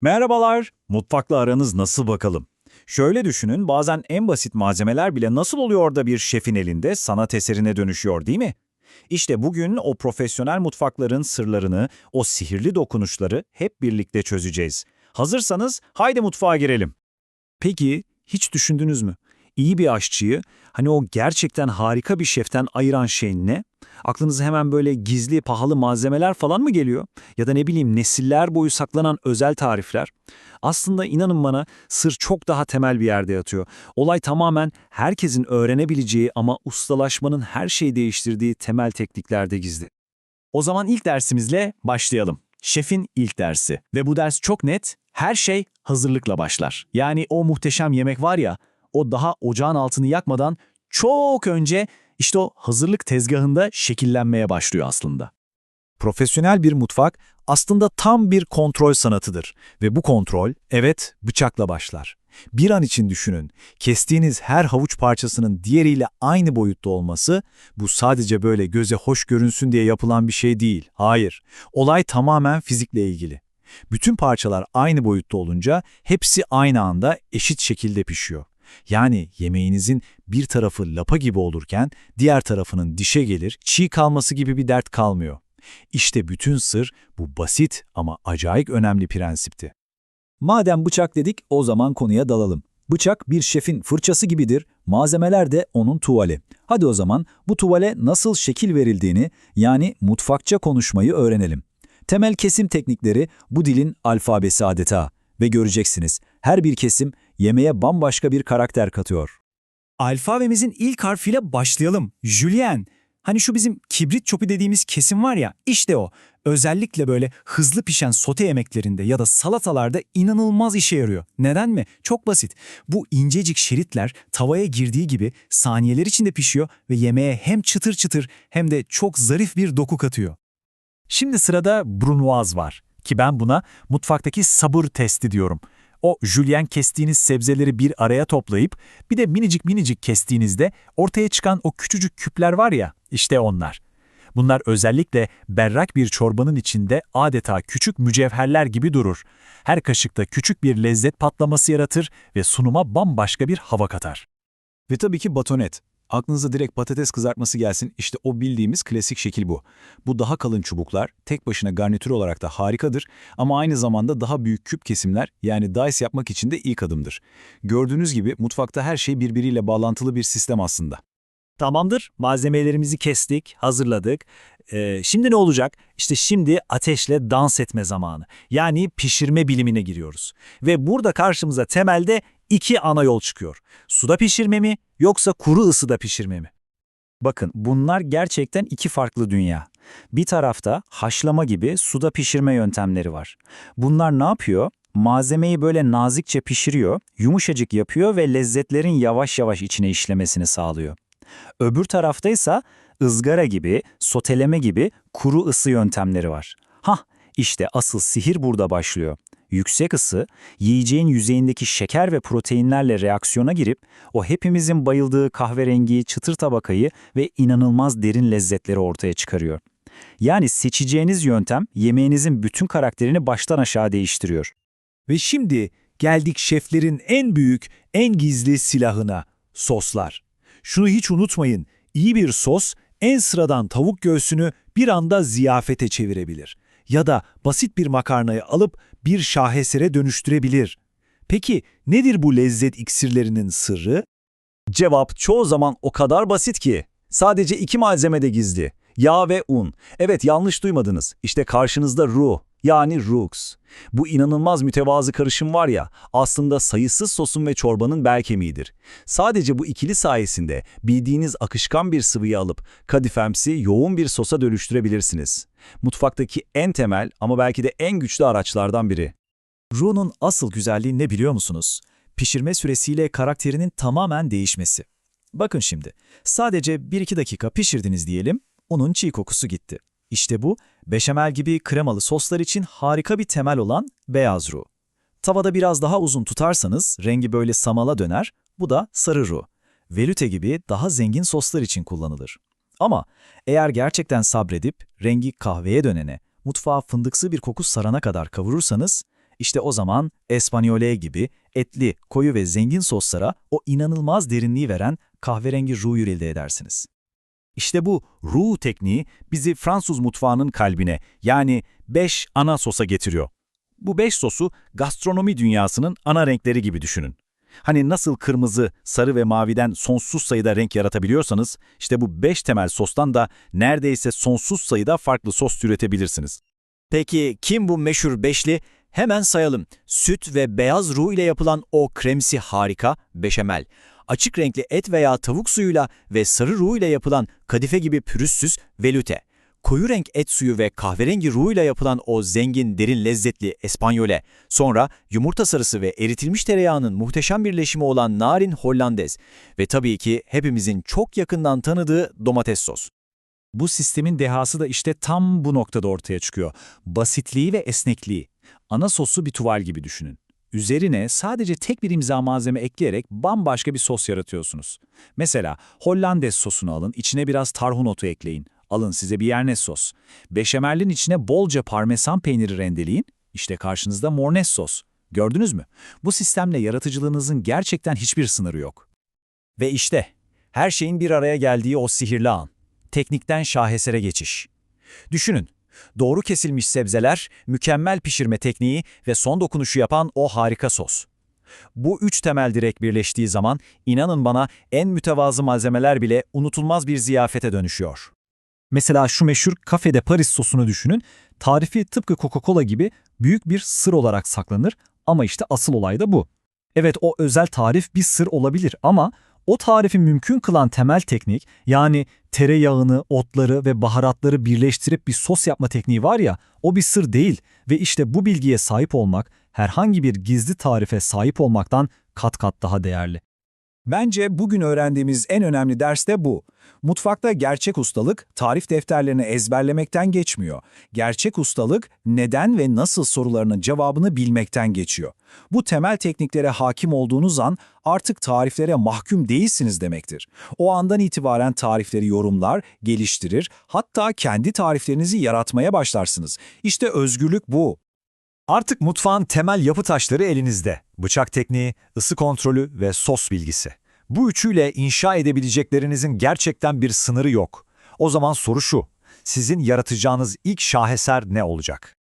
Merhabalar, mutfakla aranız nasıl bakalım? Şöyle düşünün, bazen en basit malzemeler bile nasıl oluyor da bir şefin elinde sanat eserine dönüşüyor değil mi? İşte bugün o profesyonel mutfakların sırlarını, o sihirli dokunuşları hep birlikte çözeceğiz. Hazırsanız haydi mutfağa girelim. Peki, hiç düşündünüz mü? İyi bir aşçıyı, hani o gerçekten harika bir şeften ayıran şey ne? Aklınıza hemen böyle gizli, pahalı malzemeler falan mı geliyor? Ya da ne bileyim nesiller boyu saklanan özel tarifler? Aslında inanın bana sır çok daha temel bir yerde yatıyor. Olay tamamen herkesin öğrenebileceği ama ustalaşmanın her şeyi değiştirdiği temel tekniklerde gizli. O zaman ilk dersimizle başlayalım. Şefin ilk dersi. Ve bu ders çok net, her şey hazırlıkla başlar. Yani o muhteşem yemek var ya, o daha ocağın altını yakmadan çok önce işte o hazırlık tezgahında şekillenmeye başlıyor aslında. Profesyonel bir mutfak aslında tam bir kontrol sanatıdır ve bu kontrol, evet, bıçakla başlar. Bir an için düşünün, kestiğiniz her havuç parçasının diğeriyle aynı boyutta olması, bu sadece böyle göze hoş görünsün diye yapılan bir şey değil. Hayır, olay tamamen fizikle ilgili. Bütün parçalar aynı boyutta olunca hepsi aynı anda eşit şekilde pişiyor. Yani yemeğinizin bir tarafı lapa gibi olurken diğer tarafının dişe gelir, çiğ kalması gibi bir dert kalmıyor. İşte bütün sır bu basit ama acayip önemli prensipti. Madem bıçak dedik o zaman konuya dalalım. Bıçak bir şefin fırçası gibidir, malzemeler de onun tuvali. Hadi o zaman bu tuvale nasıl şekil verildiğini yani mutfakça konuşmayı öğrenelim. Temel kesim teknikleri bu dilin alfabesi adeta ve göreceksiniz her bir kesim yemeğe bambaşka bir karakter katıyor. Alfabemizin ilk harfiyle başlayalım. Julien. Hani şu bizim kibrit çopu dediğimiz kesim var ya, işte o. Özellikle böyle hızlı pişen sote yemeklerinde ya da salatalarda inanılmaz işe yarıyor. Neden mi? Çok basit. Bu incecik şeritler tavaya girdiği gibi saniyeler içinde pişiyor ve yemeğe hem çıtır çıtır hem de çok zarif bir doku katıyor. Şimdi sırada brunoise var ki ben buna mutfaktaki sabır testi diyorum. O jülyen kestiğiniz sebzeleri bir araya toplayıp bir de minicik minicik kestiğinizde ortaya çıkan o küçücük küpler var ya, işte onlar. Bunlar özellikle berrak bir çorbanın içinde adeta küçük mücevherler gibi durur. Her kaşıkta küçük bir lezzet patlaması yaratır ve sunuma bambaşka bir hava katar. Ve tabii ki batonet. Aklınıza direkt patates kızartması gelsin, işte o bildiğimiz klasik şekil bu. Bu daha kalın çubuklar, tek başına garnitür olarak da harikadır ama aynı zamanda daha büyük küp kesimler yani dice yapmak için de ilk adımdır. Gördüğünüz gibi mutfakta her şey birbiriyle bağlantılı bir sistem aslında. Tamamdır, malzemelerimizi kestik, hazırladık. Ee, şimdi ne olacak? İşte şimdi ateşle dans etme zamanı. Yani pişirme bilimine giriyoruz. Ve burada karşımıza temelde iki ana yol çıkıyor. Suda pişirme mi yoksa kuru ısıda pişirme mi? Bakın bunlar gerçekten iki farklı dünya. Bir tarafta haşlama gibi suda pişirme yöntemleri var. Bunlar ne yapıyor? Malzemeyi böyle nazikçe pişiriyor, yumuşacık yapıyor ve lezzetlerin yavaş yavaş içine işlemesini sağlıyor. Öbür taraftaysa ızgara gibi, soteleme gibi kuru ısı yöntemleri var. Hah, işte asıl sihir burada başlıyor. Yüksek ısı, yiyeceğin yüzeyindeki şeker ve proteinlerle reaksiyona girip o hepimizin bayıldığı kahverengi çıtır tabakayı ve inanılmaz derin lezzetleri ortaya çıkarıyor. Yani seçeceğiniz yöntem yemeğinizin bütün karakterini baştan aşağı değiştiriyor. Ve şimdi geldik şeflerin en büyük, en gizli silahına, soslar. Şunu hiç unutmayın, iyi bir sos en sıradan tavuk göğsünü bir anda ziyafete çevirebilir. Ya da basit bir makarnayı alıp bir şahesere dönüştürebilir. Peki nedir bu lezzet iksirlerinin sırrı? Cevap çoğu zaman o kadar basit ki. Sadece iki malzeme de gizli. Yağ ve un. Evet yanlış duymadınız. İşte karşınızda roux yani rux. Bu inanılmaz mütevazı karışım var ya aslında sayısız sosun ve çorbanın bel kemiğidir. Sadece bu ikili sayesinde bildiğiniz akışkan bir sıvıyı alıp kadifemsi yoğun bir sosa dönüştürebilirsiniz. Mutfaktaki en temel ama belki de en güçlü araçlardan biri. Roux'un asıl güzelliği ne biliyor musunuz? Pişirme süresiyle karakterinin tamamen değişmesi. Bakın şimdi, sadece 1-2 dakika pişirdiniz diyelim, unun çiğ kokusu gitti. İşte bu, beşamel gibi kremalı soslar için harika bir temel olan beyaz roux. Tavada biraz daha uzun tutarsanız rengi böyle samala döner, bu da sarı roux. Velüte gibi daha zengin soslar için kullanılır. Ama eğer gerçekten sabredip rengi kahveye dönene, mutfağa fındıksı bir koku sarana kadar kavurursanız, İşte o zaman Espanyole gibi etli, koyu ve zengin soslara o inanılmaz derinliği veren kahverengi roux elde edersiniz. İşte bu roux tekniği bizi Fransız mutfağının kalbine yani 5 ana sosa getiriyor. Bu 5 sosu gastronomi dünyasının ana renkleri gibi düşünün. Hani nasıl kırmızı, sarı ve maviden sonsuz sayıda renk yaratabiliyorsanız, işte bu 5 temel sostan da neredeyse sonsuz sayıda farklı sos türetebilirsiniz. Peki kim bu meşhur beşli? Hemen sayalım. Süt ve beyaz roux ile yapılan o kremsi harika beşamel. Açık renkli et veya tavuk suyuyla ve sarı ile yapılan kadife gibi pürüzsüz velute. Koyu renk et suyu ve kahverengi ile yapılan o zengin, derin lezzetli espanyole. Sonra yumurta sarısı ve eritilmiş tereyağının muhteşem birleşimi olan narin hollandez. Ve tabii ki hepimizin çok yakından tanıdığı domates sos. Bu sistemin dehası da işte tam bu noktada ortaya çıkıyor. Basitliği ve esnekliği. Ana sosu bir tuval gibi düşünün. Üzerine sadece tek bir imza malzeme ekleyerek bambaşka bir sos yaratıyorsunuz. Mesela Hollandaise sosunu alın, içine biraz tarhun otu ekleyin. Alın size bir yernes sos. Beşamelin içine bolca parmesan peyniri rendeleyin. İşte karşınızda mornes sos. Gördünüz mü? Bu sistemle yaratıcılığınızın gerçekten hiçbir sınırı yok. Ve işte her şeyin bir araya geldiği o sihirli an. Teknikten şahesere geçiş. Düşünün, doğru kesilmiş sebzeler, mükemmel pişirme tekniği ve son dokunuşu yapan o harika sos. Bu üç temel direk birleştiği zaman inanın bana en mütevazı malzemeler bile unutulmaz bir ziyafete dönüşüyor. Mesela şu meşhur Cafe de Paris sosunu düşünün. Tarifi tıpkı Coca-Cola gibi büyük bir sır olarak saklanır ama işte asıl olay da bu. Evet o özel tarif bir sır olabilir ama o tarifi mümkün kılan temel teknik yani tereyağını, otları ve baharatları birleştirip bir sos yapma tekniği var ya o bir sır değil ve işte bu bilgiye sahip olmak herhangi bir gizli tarife sahip olmaktan kat kat daha değerli. Bence bugün öğrendiğimiz en önemli ders de bu. Mutfakta gerçek ustalık tarif defterlerini ezberlemekten geçmiyor. Gerçek ustalık neden ve nasıl sorularının cevabını bilmekten geçiyor. Bu temel tekniklere hakim olduğunuz an artık tariflere mahkum değilsiniz demektir. O andan itibaren tarifleri yorumlar, geliştirir, hatta kendi tariflerinizi yaratmaya başlarsınız. İşte özgürlük bu. Artık mutfağın temel yapı taşları elinizde. Bıçak tekniği, ısı kontrolü ve sos bilgisi. Bu üçüyle inşa edebileceklerinizin gerçekten bir sınırı yok. O zaman soru şu, sizin yaratacağınız ilk şaheser ne olacak?